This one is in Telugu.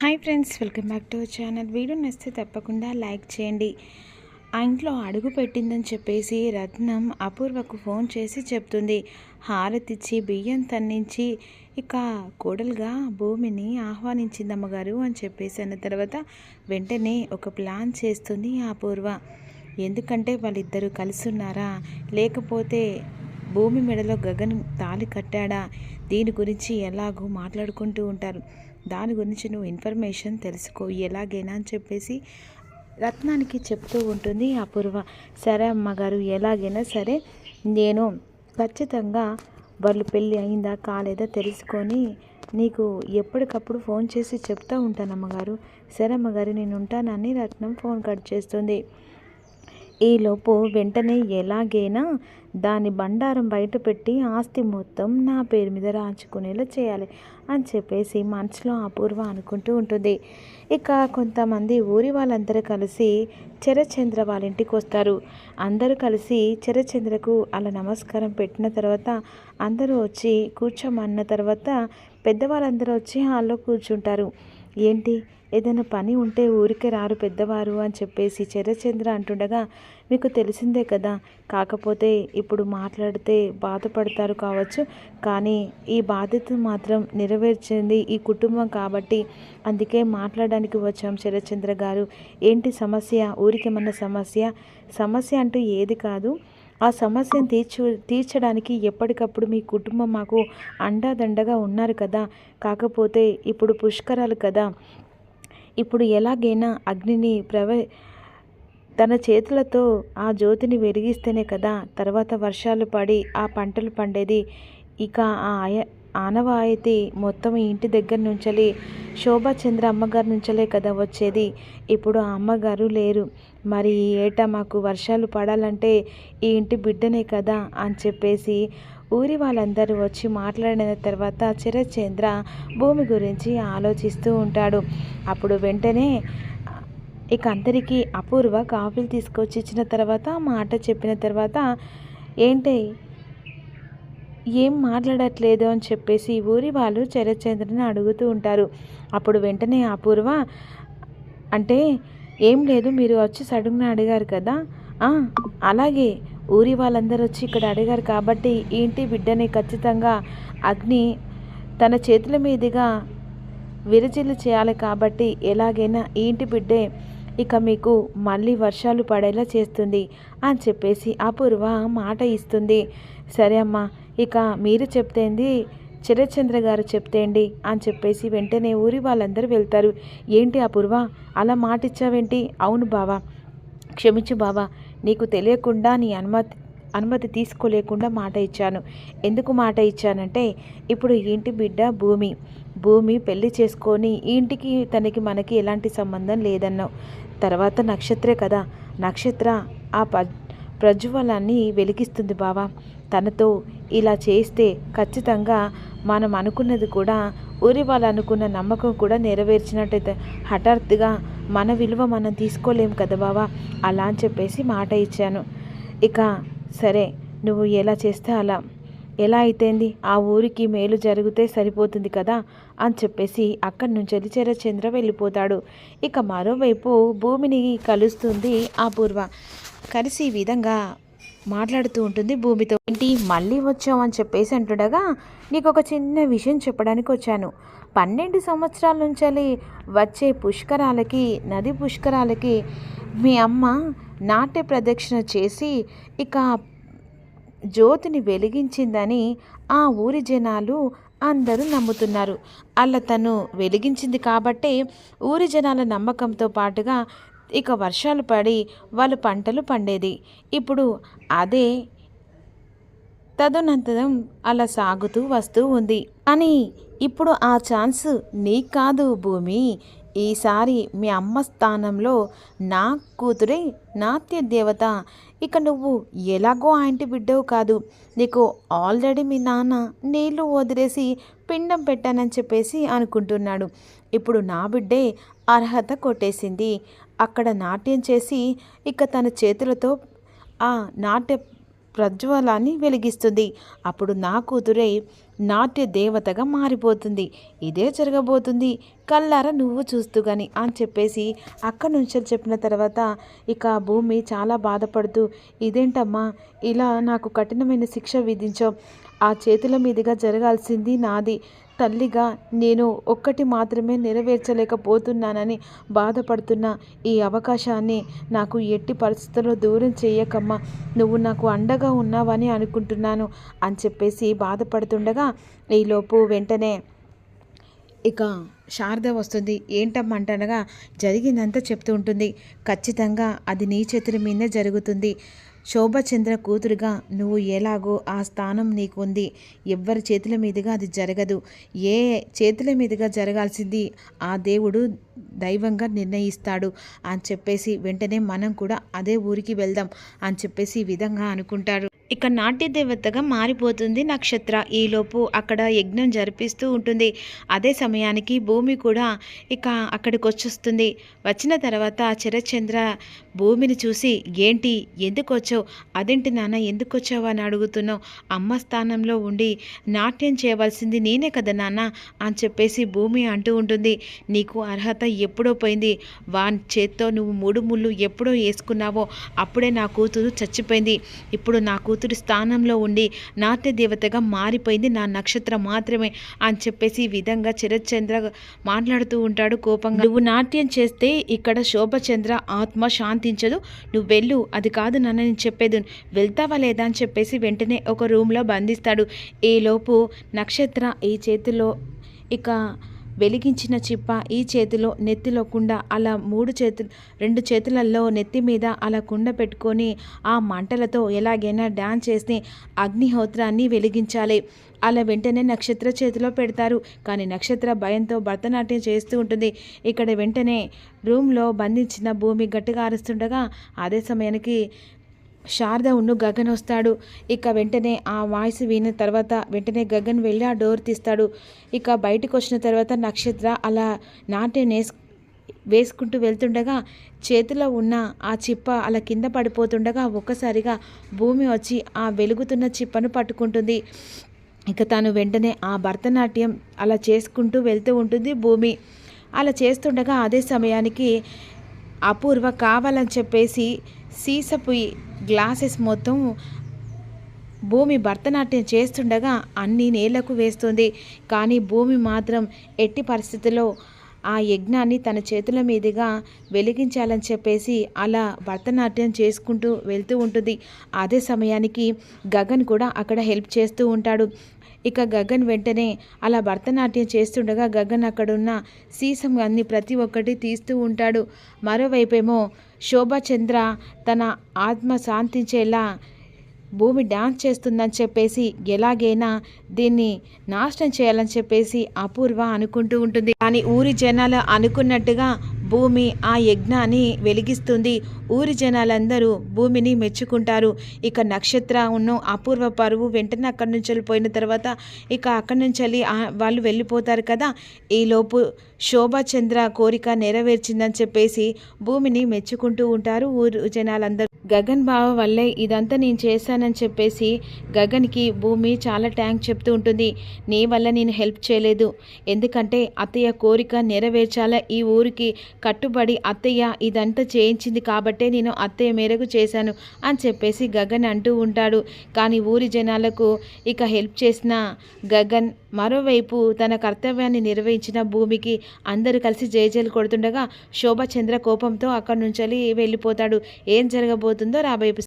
Hi friends welcome back to channel. Video నచ్చితే తప్పకుండా లైక్ చేయండి. ఆ ఇంట్లో అడుగు పెట్టిందని చెప్పేసి రత్నం అపూర్వకు ఫోన్ చేసి చెప్తుంది. హారతిచ్చి బియ్యం తన్నించి ఇక కోడలుగా భూమిని ఆహ్వానించింది అమ్మగారు అని చెప్పేసి అన్న తర్వాత వెంటనే ఒక ప్లాన్ చేస్తుంది అపూర్వ. ఎందుకంటే వాళ్ళిద్దరూ కలిసి ఉన్నారా లేకపోతే భూమి మెడలో గగన్ తాలి కట్టాడా? దీని గురించి ఎలాగో మాట్లాడుకుంటూ ఉంటారు. దాని గురించి నువ్వు ఇన్ఫర్మేషన్ తెలుసుకో ఎలాగైనా అని చెప్పేసి రత్నానికి చెప్తూ ఉంటుంది అపూర్వ. సరే అమ్మగారు ఎలాగైనా సరే నేను ఖచ్చితంగా వాళ్ళు పెళ్ళి అయిందా కాలేదా తెలుసుకొని నీకు ఎప్పటికప్పుడు ఫోన్ చేసి చెప్తూ ఉంటాను అమ్మగారు. సరే అమ్మగారు నేను ఉంటానని రత్నం ఫోన్ కట్ చేస్తుంది. ఈలోపు వెంటనే ఎలాగైనా దాని బండారం బయట పెట్టి ఆస్తి మొత్తం నా పేరు మీద రాచుకునేలా చేయాలి అని చెప్పేసి మనసులో అపూర్వ అనుకుంటూ ఉంటుంది. ఇక కొంతమంది ఊరి వాళ్ళందరూ కలిసి చరచంద్ర వాళ్ళ ఇంటికి వస్తారు. అందరూ కలిసి చరచంద్రకు అలా నమస్కారం పెట్టిన తర్వాత అందరూ వచ్చి కూర్చోమన్న తర్వాత పెద్దవాళ్ళందరూ వచ్చి హాల్లో కూర్చుంటారు. ఏంటి? ఏదైనా పని ఉంటే ఊరికే రారు పెద్దవారు అని చెప్పేసి చరచంద్ర అంటుండగా మీకు తెలిసిందే కదా కాకపోతే ఇప్పుడు మాట్లాడితే బాధపడతారు కావచ్చు కానీ ఈ బాధ్యత మాత్రం నెరవేర్చింది ఈ కుటుంబం కాబట్టి అందుకే మాట్లాడడానికి వచ్చాం శరచంద్ర గారు. ఏంటి సమస్య? ఊరికేమన్నా సమస్య? సమస్య అంటూ ఏది కాదు. ఆ సమస్యను తీర్చు తీర్చడానికి ఎప్పటికప్పుడు మీ కుటుంబం మాకు అండాదండగా ఉన్నారు కదా. కాకపోతే ఇప్పుడు పుష్కరాలు కదా. ఇప్పుడు ఎలాగైనా అగ్నిని ప్రవ తన చేతులతో ఆ జ్యోతిని వెలిగిస్తేనే కదా తర్వాత వర్షాలు పడి ఆ పంటలు పండేది. ఇక ఆ ఆయ ఆనవాయితీ మొత్తం ఇంటి దగ్గర నుంచలి శోభాచంద్ర అమ్మగారి నుంచలే కదా వచ్చేది. ఇప్పుడు ఆ అమ్మగారు లేరు. మరి ఈ ఏటా మాకు వర్షాలు పడాలంటే ఈ ఇంటి బిడ్డనే కదా అని చెప్పేసి ఊరి వాళ్ళందరూ వచ్చి మాట్లాడిన తర్వాత చిరచంద్ర భూమి గురించి ఆలోచిస్తూ ఉంటాడు. అప్పుడు వెంటనే ఇక అందరికీ అపూర్వ కాఫీలు తీసుకొచ్చి ఇచ్చిన తర్వాత మాట చెప్పిన తర్వాత ఏంటి? ఏం మాట్లాడట్లేదు? అని చెప్పేసి ఊరి వాళ్ళు చరచంద్రని అడుగుతూ ఉంటారు. అప్పుడు వెంటనే అపూర్వ అంటే ఏం లేదు మీరు వచ్చి సడుగున అడిగారు కదా? అలాగే. ఊరి వాళ్ళందరూ వచ్చి ఇక్కడ అడిగారు కాబట్టి ఏంటి బిడ్డని ఖచ్చితంగా అగ్ని తన చేతుల మీదుగా విరజిల్లు చేయాలి కాబట్టి ఎలాగైనా ఏంటి బిడ్డే ఇక మీకు మళ్ళీ వర్షాలు పడేలా చేస్తుంది అని చెప్పేసి అపూర్వ మాట ఇస్తుంది. సరే అమ్మా ఇక మీరు చెప్తేంది చిరచంద్ర గారు చెప్తేండి అని చెప్పేసి వెంటనే ఊరి వాళ్ళందరూ వెళ్తారు. ఏంటి అపూర్వ అలా మాట ఇచ్చావేంటి అవును బావా క్షమించు బావా నీకు తెలియకుండా నీ అనుమతి అనుమతి తీసుకోలేకుండా మాట ఇచ్చాను. ఎందుకు మాట ఇచ్చానంటే ఇప్పుడు ఇంటి బిడ్డ భూమి. భూమి పెళ్ళి చేసుకొని ఇంటికి తనకి మనకి ఎలాంటి సంబంధం లేదన్నావు. తర్వాత నక్షత్రే కదా. నక్షత్ర ఆ ప ప్రజ్వలాన్ని వెలిగిస్తుంది బావా. తనతో ఇలా చేస్తే ఖచ్చితంగా మనం అనుకున్నది కూడా ఊరి వాళ్ళు అనుకున్న నమ్మకం కూడా నెరవేర్చినట్టయితే హఠాత్తుగా మన విలువ మనం తీసుకోలేం కదా బావా? అలా అని చెప్పేసి మాట ఇచ్చాను. ఇక సరే నువ్వు ఎలా చేస్తే అలా? ఎలా అయితేంది? ఆ ఊరికి మేలు జరిగితే సరిపోతుంది కదా? అని చెప్పేసి అక్కడి నుంచి వెళ్ళి చంద్ర వెళ్ళిపోతాడు. ఇక మరోవైపు భూమిని కలుస్తుంది అపూర్వ. కలిసి ఈ విధంగా మాట్లాడుతూ ఉంటుంది భూమితో. ఏంటి మళ్ళీ వచ్చావు అని చెప్పేసి అంటుండగా నీకు ఒక చిన్న విషయం చెప్పడానికి వచ్చాను. పన్నెండు సంవత్సరాల నుంచి వచ్చే పుష్కరాలకి నది పుష్కరాలకి మీ అమ్మ నాట్య ప్రదక్షిణ చేసి ఇక జ్యోతిని వెలిగించిందని ఆ ఊరి జనాలు అందరూ నమ్ముతున్నారు. అలా తను వెలిగించింది కాబట్టే ఊరి జనాల నమ్మకంతో పాటుగా ఇక వర్షాలు పడి వాళ్ళు పంటలు పండేది. ఇప్పుడు అదే తదనంతరం అలా సాగుతూ వస్తూ ఉంది. కానీ ఇప్పుడు ఆ ఛాన్స్ నీకు కాదు భూమి. ఈసారి మీ అమ్మ స్థానంలో నా కూతురే నాట్య దేవత. ఇక నువ్వు ఎలాగో ఆంటీ బిడ్డవు కాదు. నీకు ఆల్రెడీ మీ నాన్న నీళ్ళు వదిలేసి పిండం పెట్టానని చెప్పేసి అనుకుంటున్నాడు. ఇప్పుడు నా బిడ్డే అర్హత కొట్టేసింది. అక్కడ నాట్యం చేసి ఇక తన చేతులతో ఆ నాట్య ప్రజ్వలాన్ని వెలిగిస్తుంది. అప్పుడు నా కూతురే నాట్య దేవతగా మారిపోతుంది. ఇదే జరగబోతుంది. కల్లార నువ్వు చూస్తూ కానీ అని చెప్పేసి అక్కడి నుంచి చెప్పిన తర్వాత ఇక భూమి చాలా బాధపడుతూ ఇదేంటమ్మా? ఇలా నాకు కఠినమైన శిక్ష విధించావు. ఆ చేతుల మీదుగా జరగాల్సింది నాది. తల్లిగా నేను ఒక్కటి మాత్రమే నెరవేర్చలేకపోతున్నానని బాధపడుతున్న ఈ అవకాశాన్ని నాకు ఎట్టి పరిస్థితుల్లో దూరం చేయకమ్మా. నువ్వు నాకు అండగా ఉన్నావని అనుకుంటున్నాను అని చెప్పేసి బాధపడుతుండగా ఈలోపు వెంటనే ఇక శారద వస్తుంది. ఏంటమ్మంటనగా జరిగిందంతా చెప్తూ ఉంటుంది. ఖచ్చితంగా అది నీ చేతుల మీదే జరుగుతుంది. శోభచంద్ర కూతురుగా నువ్వు ఎలాగో ఆ స్థానం నీకుంది. ఎవ్వరి చేతుల మీదుగా అది జరగదు. ఏ చేతుల మీదుగా జరగాల్సింది ఆ దేవుడు దైవంగా నిర్ణయిస్తాడు అని చెప్పేసి వెంటనే మనం కూడా అదే ఊరికి వెళ్దాం అని చెప్పేసి ఈ విధంగా అనుకుంటారు. ఇక నాట్య దేవతగా మారిపోతుంది నక్షత్ర. ఈలోపు అక్కడ యజ్ఞం జరిపిస్తూ ఉంటుంది. అదే సమయానికి భూమి కూడా ఇక అక్కడికి వచ్చేస్తుంది. వచ్చిన తర్వాత శరత్చంద్ర భూమిని చూసి ఏంటి? ఎందుకు వచ్చావు? అదేంటి నాన్న ఎందుకు వచ్చావు? అని అడుగుతున్నావు. అమ్మ స్థానంలో ఉండి నాట్యం చేయవలసింది నేనే కదా నాన్న అని చెప్పేసి భూమి అంటూ ఉంటుంది. నీకు అర్హత ఎప్పుడో పోయింది. వాన్ చేత్తో నువ్వు మూడు ముళ్ళు ఎప్పుడో వేసుకున్నావో అప్పుడే నా కూతురు చచ్చిపోయింది. ఇప్పుడు నా కూతురు స్థానంలో ఉండి నాట్య దేవతగా మారిపోయింది నా నక్షత్రం మాత్రమే అని చెప్పేసి ఈ విధంగా చిరచంద్ర మాట్లాడుతూ ఉంటాడు కోపంగా. నువ్వు నాట్యం చేస్తే ఇక్కడ శోభచంద్ర ఆత్మ శాంతించదు. నువ్వు వెళ్ళు. అది కాదు నన్ను చెప్పేది వెళ్తావా లేదా అని చెప్పేసి వెంటనే ఒక రూమ్లో బంధిస్తాడు. ఈలోపు నక్షత్ర ఈ చేతిలో ఇక వెలిగించిన చిప్ప ఈ చేతిలో నెత్తిలో కుండ అలా మూడు చేతులు రెండు చేతులలో నెత్తి మీద అలా కుండ పెట్టుకొని ఆ మంటలతో ఎలాగైనా డ్యాన్స్ చేసి అగ్నిహోత్రాన్ని వెలిగించాలి. అలా వెంటనే నక్షత్ర చేతిలో పెడతారు. కానీ నక్షత్ర భయంతో భరతనాట్యం చేస్తూ ఉంటుంది. ఇక్కడ వెంటనే రూమ్లో బంధించిన భూమి గట్టిగా అరుస్తుండగా అదే సమయానికి శారద ఉన్ను గగన్ వస్తాడు. ఇక వెంటనే ఆ వాయిస్ విన్న తర్వాత వెంటనే గగన్ వెళ్ళి ఆ డోర్ తీస్తాడు. ఇక బయటకు వచ్చిన తర్వాత నక్షత్ర అలా నాట్యం నేస్ వేసుకుంటూ వెళ్తుండగా చేతిలో ఉన్న ఆ చిప్ప అలా కింద పడిపోతుండగా ఒక్కసారిగా భూమి వచ్చి ఆ వెలుగుతున్న చిప్పను పట్టుకుంటుంది. ఇక తను వెంటనే ఆ భరతనాట్యం అలా చేసుకుంటూ వెళ్తూ ఉంటుంది భూమి. అలా చేస్తుండగా అదే సమయానికి అపూర్వ కావాలని చెప్పేసి సీసపు గ్లాసెస్ మొత్తం భూమి భరతనాట్యం చేస్తుండగా అన్ని నేలకు వేస్తుంది. కానీ భూమి మాత్రం ఎట్టి పరిస్థితుల్లో ఆ యజ్ఞాన్ని తన చేతుల మీదుగా వెలిగించాలని చెప్పేసి అలా భరతనాట్యం చేసుకుంటూ వెళ్తూ ఉంటుంది. అదే సమయానికి గగన్ కూడా అక్కడ హెల్ప్ చేస్తూ ఉంటాడు. ఇక గగన్ వెంటనే అలా భరతనాట్యం చేస్తుండగా గగన్ అక్కడున్న సీసం అన్ని ప్రతి ఒక్కటి తీస్తూ ఉంటాడు. మరోవైపేమో శోభాచంద్ర తన ఆత్మ శాంతించేలా భూమి డాన్స్ చేస్తుందని చెప్పేసి ఎలాగైనా దీన్ని నాశనం చేయాలని చెప్పేసి అపూర్వ అనుకుంటూ ఉంటుంది. కానీ ఊరి జనాలు అనుకున్నట్టుగా భూమి ఆ యజ్ఞాన్ని వెలిగిస్తుంది. ఊరి జనాలందరూ భూమిని మెచ్చుకుంటారు. ఇక నక్షత్ర ఉన్న అపూర్వ పరువు వెంటనే అక్కడి నుంచి వెళ్ళిపోయిన తర్వాత ఇక అక్కడి నుంచి వెళ్ళి వాళ్ళు వెళ్ళిపోతారు కదా. ఈలోపు శోభాచంద్ర కోరిక నెరవేర్చిందని చెప్పేసి భూమిని మెచ్చుకుంటూ ఉంటారు ఊరు జనాలందరూ. గగన్ బావ వల్లే ఇదంతా నేను చేశానని చెప్పేసి గగన్కి భూమి చాలా ట్యాంక్ చెప్తూ ఉంటుంది. నీ వల్ల నేను హెల్ప్ చేయలేదు. ఎందుకంటే అత్తయ్య కోరిక నెరవేర్చాలా ఈ ఊరికి కట్టుబడి అత్తయ్య ఇదంతా చేయించింది కాబట్టే నేను అత్తయ్య మేరకు చేశాను అని చెప్పేసి గగన్ అంటూ ఉంటాడు. కానీ ఊరి జనాలకు ఇక హెల్ప్ చేసిన గగన్ మరోవైపు తన కర్తవ్యాన్ని నిర్వహించిన భూమికి అందరూ కలిసి జయజయలు కొడుతుండగా శోభచంద్ర కోపంతో అక్కడి నుంచి వెళ్ళిపోతాడు. ఏం జరగబోతుందో రాబోయే